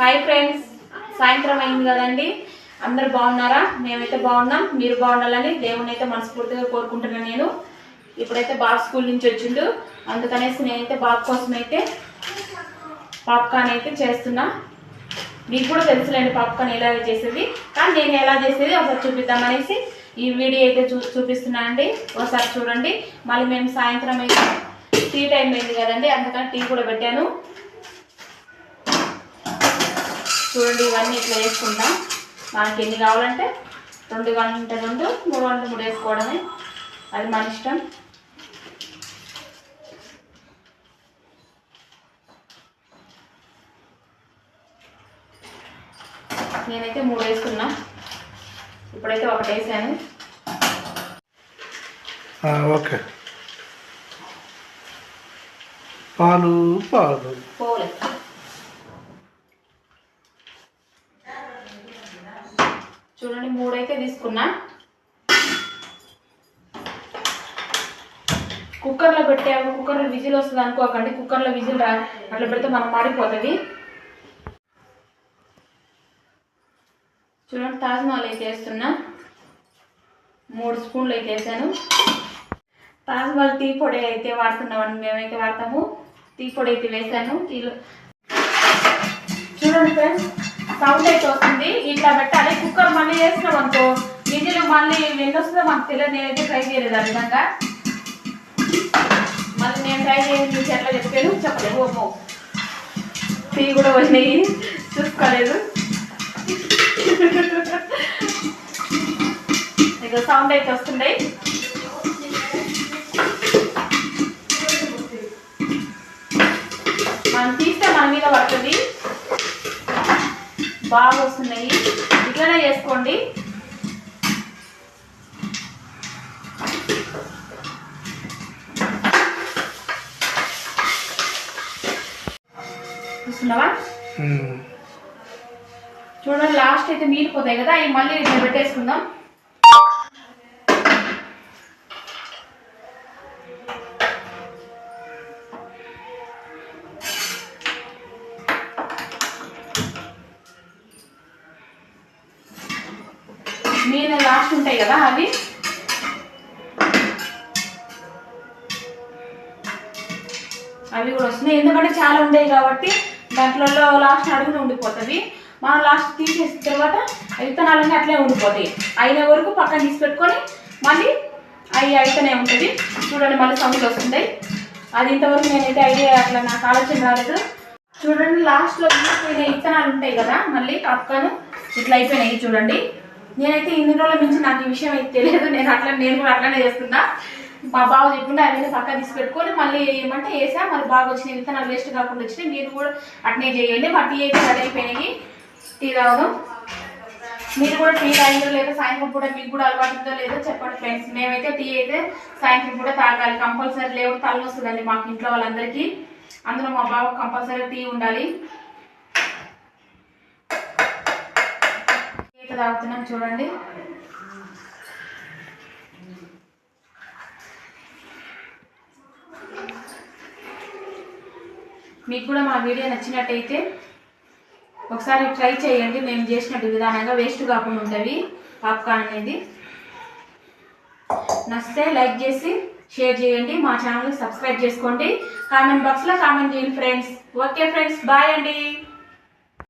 Hi friends సాయంత్రం అయింది కదండి. అందరు బాగున్నారా? మేమైతే బాగున్నాం. మీరు బాగుండాలని దేవుని అయితే మనస్ఫూర్తిగా కోరుకుంటున్నాను నేను. ఇప్పుడైతే బాబు స్కూల్ నుంచి వచ్చిండు. అందుకనేసి నేనైతే బాబు కోసం అయితే పాప్కార్న్ అయితే చేస్తున్నా. మీకు కూడా తెలుసులేండి పాప్కార్న్ ఎలా చేసేది. కానీ నేను ఎలా చేసేది ఒకసారి చూపిద్దామనేసి ఈ వీడియో అయితే చూ చూపిస్తున్నా అండి. ఒకసారి చూడండి. మళ్ళీ మేము సాయంత్రం అయితే టీ టైం అయింది కదండి. అందుకని టీ కూడా పెట్టాను. చూడండి ఇవన్నీ ఇట్లా వేసుకుంటాం. మనకి ఎన్ని కావాలంటే రెండు గంట రెండు మూడు గంటలు మూడు వేసుకోవడమే. అది మన ఇష్టం. నేనైతే మూడు వేసుకున్నా. ఇప్పుడైతే ఒకటి వేసాను. ఓకే. పాలు పాలు. పోలే. చూడండి మూడైతే తీసుకున్నా. కుక్కర్లో పెట్టాము. కుక్కర్లో విజిల్ వస్తుంది అనుకోకండి. కుక్కర్లో విజిల్ రా అట్లా పెడితే మనం మాడిపోతుంది. చూడండి తాజ్మహల్ అయితే వేస్తున్నా. మూడు స్పూన్లు అయితే వేసాను. తాజ్మహల్ టీ పొడి అయితే వాడుతున్నామండి. మేమైతే వాడతాము. టీ పొడి అయితే వేసాను. టీలో చూడండి ఫ్రెండ్స్ సౌండ్ అయితే వస్తుంది. ఇట్లా పెట్టాలి. కుక్కర్ మళ్ళీ వేసినాం అనుకో గిన్నెలు మళ్ళీ ఎన్ని వస్తుందో మాకు తెలియదు. నేనైతే ట్రై చేయలేదు ఆ విధంగా. మళ్ళీ నేను ట్రై చేసి మీకు ఎట్లా చెప్పాను చెప్పలేదు. ఓమో టీ కూడా పోయినాయి. చూసుకోలేదు. ఇక సౌండ్ అయితే వస్తుండే మనం తీస్తే మన మీద పడుతుంది. బాగా వస్తున్నాయి. ఇట్లనే చేసుకోండి చూస్తున్నావా. చూడండి లాస్ట్ అయితే మీరిపోతాయి కదా అవి మళ్ళీ ఇట్లా పెట్టేసుకుందాం. మీద లాస్ట్ ఉంటాయి కదా అవి? అవి కూడా వస్తున్నాయి. ఎందుకంటే చాలా ఉండేవి కాబట్టి దాంట్లో లాస్ట్ అడుగున ఉండిపోతుంది. మనం లాస్ట్ తీసేసిన తర్వాత విత్తనాలన్నీ అట్లే ఉండిపోతాయి. అయిన వరకు పక్కన తీసి పెట్టుకొని మళ్ళీ అవి అయితేనే ఉంటుంది. చూడండి మళ్ళీ సౌండ్ వస్తుంది అది ఇంతవరకు నేనైతే ఐడియా అట్లా నాకు ఆలోచన రాలేదు. చూడండి లాస్ట్లో విత్తనాలు ఉంటాయి కదా మళ్ళీ పక్కను ఇట్లా అయిపోయినాయి చూడండి. నేనైతే ఇన్ని రోజుల మించి నాకు ఈ విషయం అయితే తెలియదు. నేను అట్లా నేను కూడా అట్లానే చేస్తున్నా. మా బావ చెప్పుకుంటే అవన్నీ పక్క తీసి పెట్టుకొని మళ్ళీ ఏమంటే వేసా మరి బాగా వచ్చినాయి విత్తనాలు వేస్ట్ కాకుండా వచ్చినాయి మీరు కూడా అట్నే చేయండి. మా టీ అయితే రెడీ అయిపోయినాయి. టీ తాగుదాం. మీరు కూడా టీ తాగిందో లేదో సాయంత్రం పూట మీకు కూడా అలవాటు ఉందో లేదో చెప్పండి ఫ్రెండ్స్. మేమైతే టీ అయితే సాయంత్రం పూట తాగాలి. కంపల్సరీ లేవు తలనొస్తుందండి మాకు ఇంట్లో వాళ్ళందరికీ. అందులో మా బావ కంపల్సరీ టీ ఉండాలి. తాగుతున్నాం చూడండి. మీకు కూడా మా వీడియో నచ్చినట్టయితే ఒకసారి ట్రై చేయండి. మేము చేసినట్టు విధానంగా వేస్ట్ కాకుండా ఉంటుంది పాప్కార్న్ అనేది. నచ్చితే లైక్ చేసి షేర్ చేయండి. మా ఛానల్ సబ్స్క్రైబ్ చేసుకోండి. కామెంట్ బాక్స్లో కామెంట్ చేయండి ఫ్రెండ్స్. Okay friends. బాయ్ అండి.